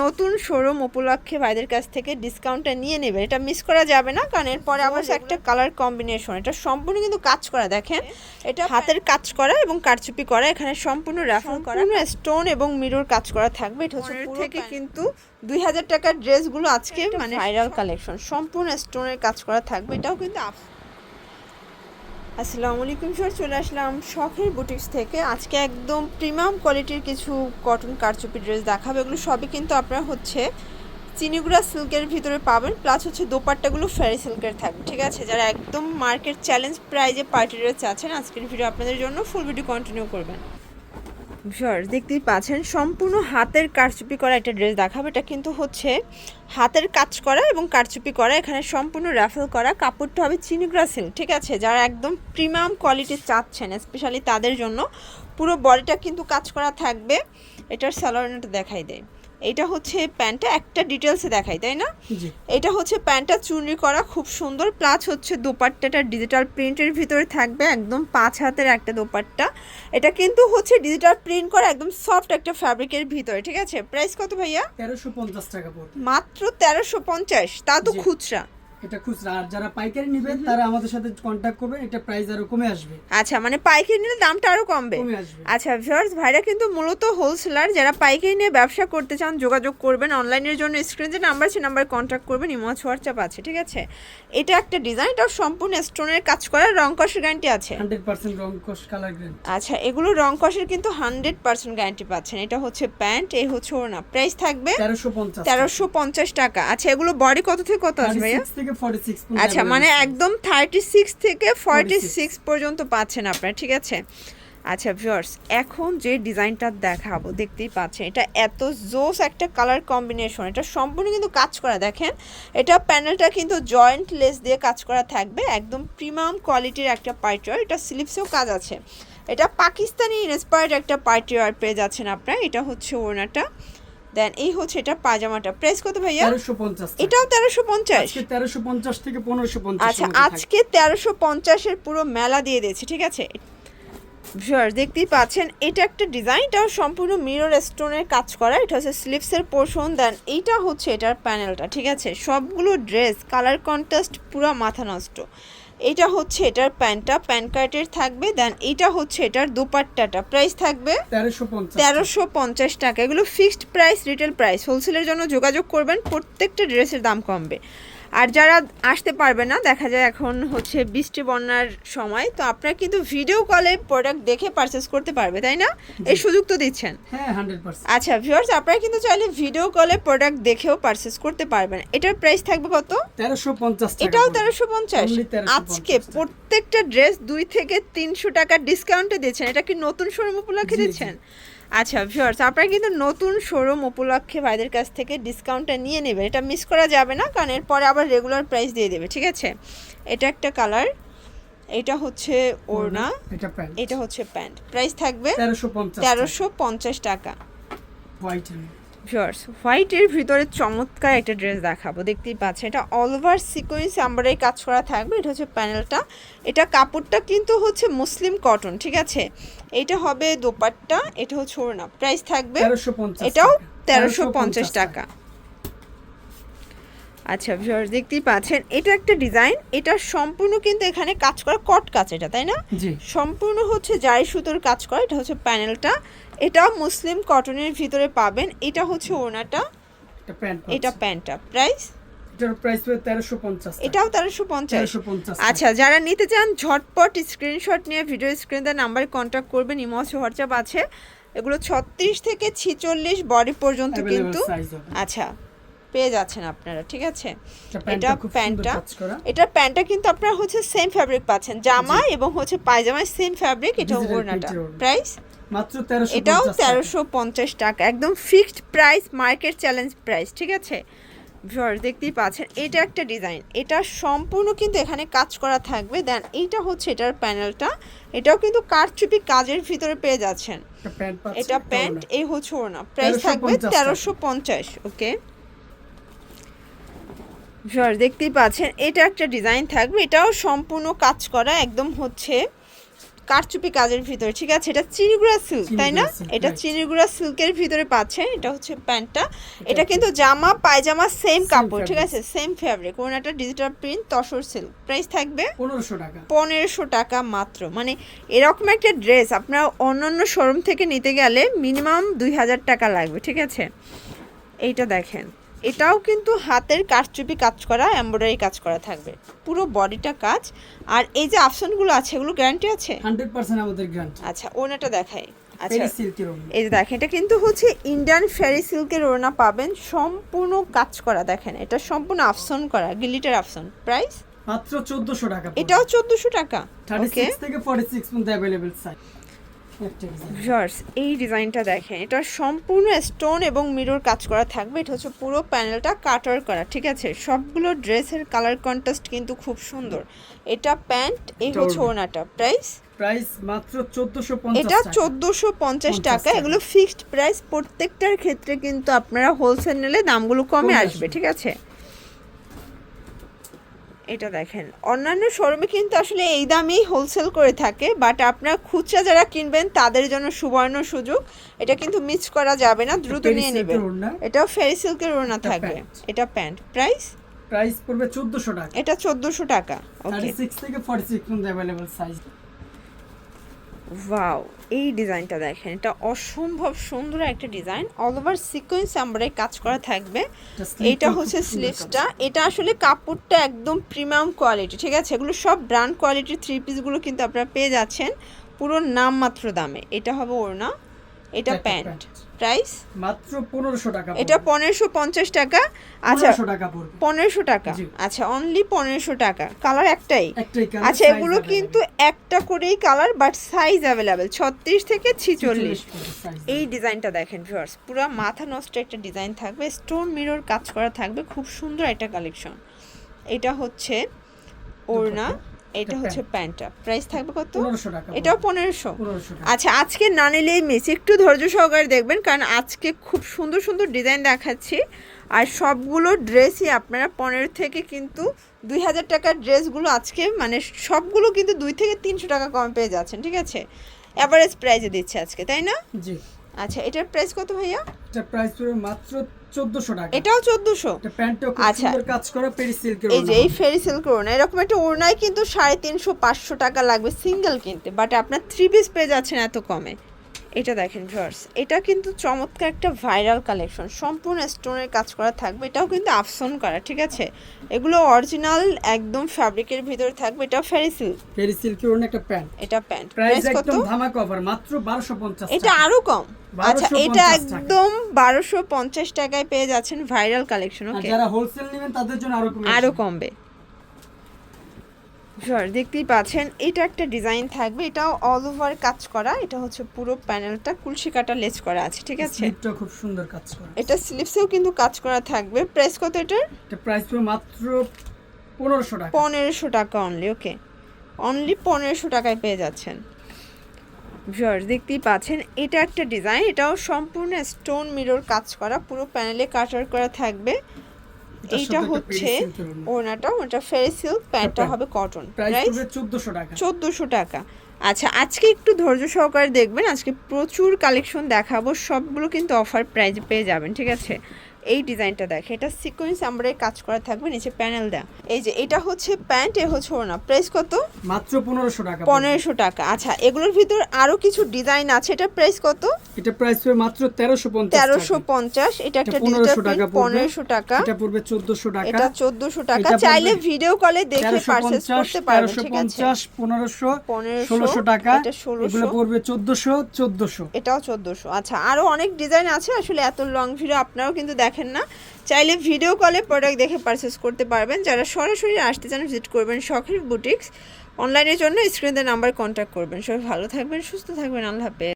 নতুন শোরুম উপলক্ষে ভাইদের কাছ থেকে ডিসকাউন্টটা নিয়ে নেবেন এটা মিস করা যাবে না কারণ এরপরে আবার একটা কালার কম্বিনেশন এটা সম্পূর্ণ কিন্তু কাজ করা দেখেন। এটা হাতের কাজ করা এবং কারচুপি করা এখানে সম্পূর্ণ রাফল করা স্টোন এবং মিরর কাজ করা থাকবে। এটা হচ্ছে পুরো থেকে কিন্তু দুই হাজার টাকার ড্রেসগুলো আজকে মানে ভাইরাল কালেকশন সম্পূর্ণ স্টোনের কাজ করা থাকবে এটাও কিন্তু আসসালামু আলাইকুম স্যার, চলে আসলাম শখের বুটিক্স থেকে। আজকে একদম প্রিমিয়াম কোয়ালিটির কিছু কটন কারচুপি ড্রেস দেখাবো, এগুলো সবই কিন্তু আপনারা হচ্ছে চিনিগুড়া সিল্কের ভিতরে পাবেন প্লাস হচ্ছে দোপাট্টাগুলো ফেরি সিল্কের থাকবে, ঠিক আছে? যারা একদম মার্কেট চ্যালেঞ্জ প্রাইজে পার্টি ড্রেস আছেন আজকের ভিডিও আপনাদের জন্য ফুল ভিডিও কন্টিনিউ করবেন। ভিউয়ার্স দেখতেই পাচ্ছেন, সম্পূর্ণ হাতের কারচুপি করা একটা ড্রেস দেখাবো। এটা কিন্তু হচ্ছে হাতের কাজ করা এবং কারচুপি করা। এখানে সম্পূর্ণ র্যাফেল করা। কাপড়টা হবে চিনিগ্রা সিল্ক ঠিক আছে? যারা একদম প্রিমিয়াম কোয়ালিটির চাচ্ছেন স্পেশালি তাদের জন্য, পুরো বডিটা কিন্তু কাজ করা থাকবে। এটার স্যালোনটা দেখাই দেয় এটা হচ্ছে প্যান্টটা একটা ডিটেলসে দেখাই তাই না? এটা হচ্ছে প্যান্টটা চুনরি করা খুব সুন্দর প্লাস হচ্ছে দোপাট্টাটা ডিজিটাল প্রিন্টের ভিতরে থাকবে একদম পাঁচ হাতের একটা দোপাট্টা। এটা কিন্তু হচ্ছে ডিজিটাল প্রিন্ট করা একদম সফট একটা ফ্যাব্রিকের ভিতরে ঠিক আছে? প্রাইস কত ভাইয়া? তেরোশো পঞ্চাশ টাকা মাত্র তেরোশো পঞ্চাশ তা তো খুচরা। এটা খুচরা। আর যারা পাইকারি নেবে তারা আমাদের সাথে কন্ট্যাক্ট করবে এটা প্রাইস আরও কমে আসবে। আচ্ছা মানে পাইকারি নিলে দামটা আরও কমবে? আচ্ছা ভিউয়ার্স ভাইরা কিন্তু মূলত হোলসেলার যারা পাইকারি নিয়ে ব্যবসা করতে চান যোগাযোগ করবেন অনলাইনের জন্য। স্ক্রিন যে নাম্বার আছে নাম্বারে কন্ট্যাক্ট করবেন ইমো হোয়াটসঅ্যাপ আছে ঠিক আছে? এটা একটা ডিজাইন এটা সম্পূর্ণ স্টোনের কাজ করা রং কষের গ্যারান্টি আছে? হান্ড্রেড পার্সেন্ট রং কোশ কালার গ্রেন আচ্ছা এগুলো রং কষের কিন্তু হান্ড্রেড পার্সেন্ট গ্যারান্টি পাচ্ছেন। এটা হচ্ছে প্যান্ট এই হচ্ছে ওড়না। প্রাইস থাকবে তেরোশো পঞ্চাশ তেরোশো পঞ্চাশ টাকা। আচ্ছা এগুলো বডি কত থেকে কত আছে ভাইয়া? থেকে ফর্টি সিক্স আচ্ছা মানে একদম থার্টি সিক্স থেকে ফর্টি সিক্স পর্যন্ত পাচ্ছেন আপনারা ঠিক আছে? আচ্ছা ভিউয়ার্স এখন যে ডিজাইনটা দেখাবো দেখতেই পাচ্ছেন এটা এত জোস একটা কালার কম্বিনেশন এটা সম্পূর্ণ কিন্তু কাজ করা দেখেন? এটা প্যানেলটা কিন্তু জয়েন্ট লেস দিয়ে কাজ করা থাকবে একদম প্রিমিয়াম কোয়ালিটির একটা পার্টিওয়ার এটা স্লিপসেও কাজ আছে। এটা পাকিস্তানি ইন্সপায়ার্ড একটা পার্টিওয়ার পেয়ে যাচ্ছেন আপনারা এটা হচ্ছে ওড়নাটা। দেন এই হচ্ছে এটা পাজামাটা প্রাইস কত ভাইয়া? তেরোশো পঞ্চাশ এটাও তেরোশো পঞ্চাশ? আজকে তেরোশো পঞ্চাশ থেকে পনেরোশো পঞ্চাশ আচ্ছা আজকে তেরোশো পঞ্চাশের পুরো মেলা দিয়ে দিয়েছে ঠিক আছে? ভিউয়ার্স দেখতেই পাচ্ছেন এটা একটা ডিজাইন এটাও সম্পূর্ণ মিরর স্টোনের কাজ করা। এটা হচ্ছে স্লিপসের পোর্শন দেন এইটা হচ্ছে এটার প্যানেলটা ঠিক আছে? সবগুলো ড্রেস কালার কন্ট্রাস্ট পুরো মাথা নষ্ট। এটা হচ্ছে এটার প্যান্টটা প্যান কার্টের থাকবে দেন এটা হচ্ছে এটার দোপাট্টাটা। প্রাইস থাকবে তেরোশো পঞ্চাশ টাকা। এগুলো ফিক্সড প্রাইস রিটেল প্রাইস হোলসেলের জন্য যোগাযোগ করবেন প্রত্যেকটা ড্রেসের দাম কমবে। আর যারা আসতে পারবে না দেখা যায় এখন হচ্ছে বৃষ্টি বন্যার সময় তো আপনারা কিন্তু ভিডিও কলে প্রোডাক্ট দেখে পারচেস করতে পারবে তাই না? এই সুযোগ তো দিচ্ছেন। হ্যাঁ আচ্ছা ভিউয়ার্স আপনারা কিন্তু চাইলে ভিডিও কলে প্রোডাক্ট দেখেও পারচেস করতে পারবেন। এটার প্রাইস থাকবে কত? তেরোশো পঞ্চাশ এটাও তেরোশো পঞ্চাশ। আজকে প্রত্যেকটা ড্রেস দুই থেকে তিনশো টাকা ডিসকাউন্টে দিচ্ছেন। এটা কি নতুন শোরুম উপলক্ষে। দিচ্ছেন? আচ্ছা ভিউয়ার্স আপনারা কিন্তু নতুন শোরুম উপলক্ষে ভাইদের কাছ থেকে ডিসকাউন্টটা নিয়ে নেবেন। এটা মিস করা যাবে না কারণ এরপরে আবার রেগুলার প্রাইস দিয়ে দেবে ঠিক আছে? এটা একটা কালার এটা হচ্ছে ওড়না এটা হচ্ছে প্যান্ট প্রাইস থাকবে তেরোশো পঞ্চাশ তেরোশো পঞ্চাশ টাকা। হোয়াইট ভিউয়ার্স হোয়াইটের ভিতরে চমৎকার একটা ড্রেস দেখাবো। দেখতেই পাচ্ছেন এটা অল ওভার সিকোয়েন্স আমরাই কাজ করা থাকবে। এটা হচ্ছে প্যানেলটা এটা কাপড়টা কিন্তু হচ্ছে মুসলিম কটন ঠিক আছে? এটা হবে দোপাট্টা এটা হচ্ছে ওড়না প্রাইস থাকবে এটাও তেরোশো পঞ্চাশ টাকা। আচ্ছা ভিউয়ার্স দেখতেই পাচ্ছেন এটা একটা ডিজাইন এটা সম্পূর্ণ কিন্তু এখানে কাজ করা কট কাজ এটা তাই না? সম্পূর্ণ হচ্ছে জারি সুতোর কাজ করা এটা হচ্ছে প্যানেলটা এটাও মুসলিম কটনের ভিতরে পাবেন এটা হচ্ছে ওনাটা। এটা প্যান্ট এটা প্যান্টটা প্রাইস এটাও তেরোশো পঞ্চাশ। আচ্ছা যারা নিতে চান ঝটপট স্ক্রিনশট নিয়ে ভিডিও স্ক্রিন দেওয়ার নাম্বারে কন্ট্যাক্ট করবেন ইমো হোয়াটসঅ্যাপ আছে। এগুলো ছত্রিশ থেকে ছিচল্লিশ বডি পর্যন্ত কিন্তু আচ্ছা পেয়ে যাচ্ছেন আপনারা ঠিক আছে? এটা এটা প্যান্টটা সুন্দর প্যান্টটা। এটার প্যান্টটা কিন্তু আপনারা হচ্ছে সেম ফ্যাব্রিক পাচ্ছেন জামা এবং হচ্ছে পায়জামায় সেম ফ্যাব্রিক এটা ওড়নাটা। প্রাইস মাত্র এটাও তেরোশো পঞ্চাশ টাকা একদম fixed price market challenge price ঠিক আছে? ভিউয়ার্স দেখতেই পাচ্ছেন এটা একটা ডিজাইন এটা সম্পূর্ণ কিন্তু এখানে কাজ করা থাকবে। দেন এইটা হচ্ছে এটার প্যানেলটা এটাও কিন্তু কারচুপি কাজের ভিতরে পেয়ে যাচ্ছেন। এটা প্যান্ট এটা এই হচ্ছে ওড়না। প্রাইস থাকবে তেরোশো পঞ্চাশ ওকে ভিউয়ার্স দেখতেই পাচ্ছেন এটা একটা ডিজাইন থাকবে এটাও সম্পূর্ণ কাজ করা একদম হচ্ছে কারচুপি কাজের ভিতরে ঠিক আছে? এটা চিনিগুড়া সিল্ক তাই না? এটা. চিনিগুড়া সিল্কের ভিতরে পাচ্ছেন এটা হচ্ছে প্যান্টটা। এটা কিন্তু জামা পায়জামা সেম কাপড় ঠিক আছে? সেম ফেব্রিক একটা digital print tussar silk price থাকবে পনেরোশো টাকা। পনেরোশো টাকা মাত্র মানে এরকম একটা ড্রেস আপনার অন্যান্য শোরুম থেকে নিতে গেলে মিনিমাম দুই হাজার টাকা লাগবে ঠিক আছে? এইটা দেখেন। এটাও কিন্তু হাতের কারচুপি কাজ করা এমব্রয়ডারি কাজ করা থাকবে। পুরো বডিটা কাজ। আর এই যে অপশনগুলো আছে এগুলো গ্যারান্টি আছে? হান্ড্রেড পার্সেন্ট আমাদের গ্রান্ট আচ্ছা ওনাটা দেখাই। আচ্ছা এই যে দেখেন এটা কিন্তু হচ্ছে ইন্ডিয়ান ফেরি সিল্কের ওড়না পাবেন। সম্পূর্ণ কাজ করা দেখেন এটা সম্পূর্ণ আফসন করা গিলিটার আফসন প্রাইস মাত্র চোদ্দশো টাকা এটাও চোদ্দোশো টাকা। থার্টি ওকে সিক্স থেকে ফর্টি সিক্স পর্যন্ত অ্যাভেলেবেল সাইজ ভিউয়ার্স এই ডিজাইনটা দেখেন। এটা সম্পূর্ণ স্টোন এবং মিরর কাজ করা থাকবে। এটা হচ্ছে পুরো প্যানেলটা কাটার করা ঠিক আছে? সবগুলো ড্রেসের কালার কন্ট্রাস্ট কিন্তু খুব সুন্দর। এটা প্যান্ট এই হচ্ছে। ওনাটা প্রাইস প্রাইস মাত্র চোদ্দশো এটা পঞ্চাশ চোদ্দোশো পঞ্চাশ টাকা। টাকা। এগুলো ফিক্সড প্রাইস প্রত্যেকটার ক্ষেত্রে কিন্তু আপনারা হোলসেল নিলে দামগুলো কমে আসবে। ঠিক আছে? এটা দেখেন। অন্যান্য শোরুমে কিন্তু আসলে এই দামেই হোলসেল করে থাকে বাট আপনার খুচরা যারা কিনবেন তাদের জন্য সুবর্ণ সুযোগ। এটা কিন্তু মিস করা যাবে না দ্রুত নিয়ে নেবেন। এটাও ফেরি সিল্কের ওড়না থাকবে। এটা প্যান্ট প্রাইস প্রাইস পড়বে চোদ্দশো টাকা। এটা চোদ্দোশো টাকা। ওকে থার্টি সিক্স থেকে ফর্টি সিক্স পর্যন্ত अवेलेबल সাইজ ওয়াও এই ডিজাইনটা দেখেন এটা অসম্ভব সুন্দর একটা ডিজাইন। অল ওভার সিকোয়েন্স আমরা কাজ করা থাকবে। এটা হচ্ছে স্লিভসটা এটা আসলে কাপড়টা একদম প্রিমিয়াম কোয়ালিটি ঠিক আছে? এগুলো সব ব্র্যান্ড কোয়ালিটির থ্রি পিসগুলো কিন্তু আপনারা পেয়ে যাচ্ছেন। পুরো নামমাত্র দামে। এটা হবে ওড়না। এটা প্যান্ট। প্রাইস? মাত্র পনেরোশো টাকা এটা পনেরোশো পঞ্চাশ টাকা। আচ্ছা পনেরোশো টাকা পড়বে। পনেরোশো টাকা। আচ্ছা অনলি পনেরোশো টাকা। কালার একটাই। আচ্ছা এগুলো কিন্তু একটা করেই কালার বাট সাইজ অ্যাভেলেবেল ছত্রিশ থেকে ছিচল্লিশ। এই ডিজাইনটা দেখেন ভিউয়ার্স পুরো মাথা নষ্ট একটা ডিজাইন থাকবে। স্টোন মিরর কাজ করা থাকবে। খুব সুন্দর একটা কালেকশন এটা হচ্ছে ওড়না। এটা হচ্ছে প্যান্টটা। প্রাইস থাকবে কত? এটাও পনেরোশো। আচ্ছা আজকে না নিলেই মিস একটু ধৈর্য সহকারে দেখবেন কারণ আজকে খুব সুন্দর সুন্দর ডিজাইন দেখাচ্ছি। আর সবগুলো ড্রেসই আপনারা পনেরো থেকে কিন্তু দুই হাজার টাকার ড্রেসগুলো আজকে মানে সবগুলো কিন্তু দুই থেকে তিনশো টাকা কম পেয়ে যাচ্ছেন ঠিক আছে? অ্যাভারেজ প্রাইসে দিচ্ছে আজকে তাই না? জি। আচ্ছা এটার প্রাইস কত ভাইয়া? এটা প্রাইস মাত্র চোদ্দশো টাকা। এটাও চোদ্দোশো? এটা প্যান্টটাও আচ্ছা। সুন্দর কাজ করা পেরি সিল্কের এই যে এই ফেরি সিল্ক ওড়না। এরকম একটা ওড়নায় কিন্তু সাড়ে তিনশো পাঁচশো টাকা লাগবে সিঙ্গেল কিনতে। বাট আপনার থ্রি পিস পেয়ে যাচ্ছেন এত কমে। এটা দেখেন ভিউয়ার্স এটা কিন্তু চমৎকার একটা ভাইরাল কালেকশন সম্পূর্ণ স্টোনের কাজ করা থাকবে এটাও কিন্তু আফসন করা ঠিক আছে? এগুলো অরিজিনাল একদম ফ্যাব্রিকের ভিতরে থাকবে এটা ফেরি সিল্ক পেরি সিল্কের একটা প্যান্ট এটা প্যান্ট প্রাইস কত? একদম ধামাকা অফার মাত্র বারোশো পঞ্চাশ এটা আরও কম। আচ্ছা এটা একদম বারোশো পঞ্চাশ টাকায় পেয়ে যাচ্ছেন ভাইরাল কালেকশন আর ওকে যারা হোলসেল নেবেন তাদের জন্য আরও কমে আরও আসবে। কমবে। দেখতেই পাচ্ছেন এটা একটা ডিজাইন থাকবে এটাও অল ওভার কাজ করা এটা হচ্ছে পুরো প্যানেলটা কুলসি কাটা লেজ করা আছে ঠিক আছে? স্লিপটা খুব সুন্দর কাজ করা এটা স্লিপসেও কিন্তু কাজ করা থাকবে প্রাইস কত এটার? এটা প্রাইস মাত্র পনেরোশো টাকা। পনেরোশো টাকা অনলি ওকে অনলি পনেরোশো টাকায় পেয়ে যাচ্ছেন। ভিউয়ার্স দেখতেই পাচ্ছেন এটা একটা ডিজাইন এটাও সম্পূর্ণ স্টোন মিরর কাজ করা পুরো প্যানেলে কাটার করা থাকবে। এইটা হচ্ছে ওনাটা ওটা ফেরি সিল্ক প্যান্টটা হবে কটন প্রাইস প্রাইস পড়বে চোদ্দশো টাকা। চোদ্দোশো টাকা। আচ্ছা আজকে একটু ধৈর্য সহকারে দেখবেন আজকে প্রচুর কালেকশন দেখাবো সবগুলো কিন্তু অফার প্রাইজে পেয়ে যাবেন ঠিক আছে? এই ডিজাইনটা দেখে এটা সিকোয়েন্স আমরা কাজ করা থাকবে নিচে প্যানেল দেওয়া এই যে এটা হচ্ছে প্যান্ট এ হচ্ছে ওনা প্রাইস কত? মাত্র পনেরোশো টাকা। পনেরোশো টাকা। আচ্ছা এগুলোর ভিতর আরও কিছু ডিজাইন আছে এটা প্রাইস কত? এটা প্রাইস পড়বে মাত্র তেরোশো পঞ্চাশ তেরোশো পঞ্চাশ এটা একটা 1500 টাকা পনেরোশো টাকা। এটা পড়বে চোদ্দশো টাকা। এটা চোদ্দোশো টাকা। চাইলে ভিডিও কলে দেখে পারচেস করতে পারবেন ঠিক আছে? পনেরোশো 1500, ষোলোশো টাকা। এটা 1600 এগুলো পড়বে চোদ্দশো চোদ্দশো। এটাও চোদ্দোশো। আচ্ছা আরও অনেক ডিজাইন আছে। আসলে এত লং ভিডিও আপনারাও কিন্তু দেখেন না। চাইলে ভিডিও কলে প্রোডাক্ট দেখে পারচেস করতে পারবেন। যারা সরাসরি আসতে চান ভিজিট করবেন শখের বুটিক্স অনলাইনের জন্য স্ক্রিনের নাম্বার কন্ট্যাক্ট করবেন। সবাই ভালো থাকবেন, সুস্থ থাকবেন। আল্লাহ হাফেজ।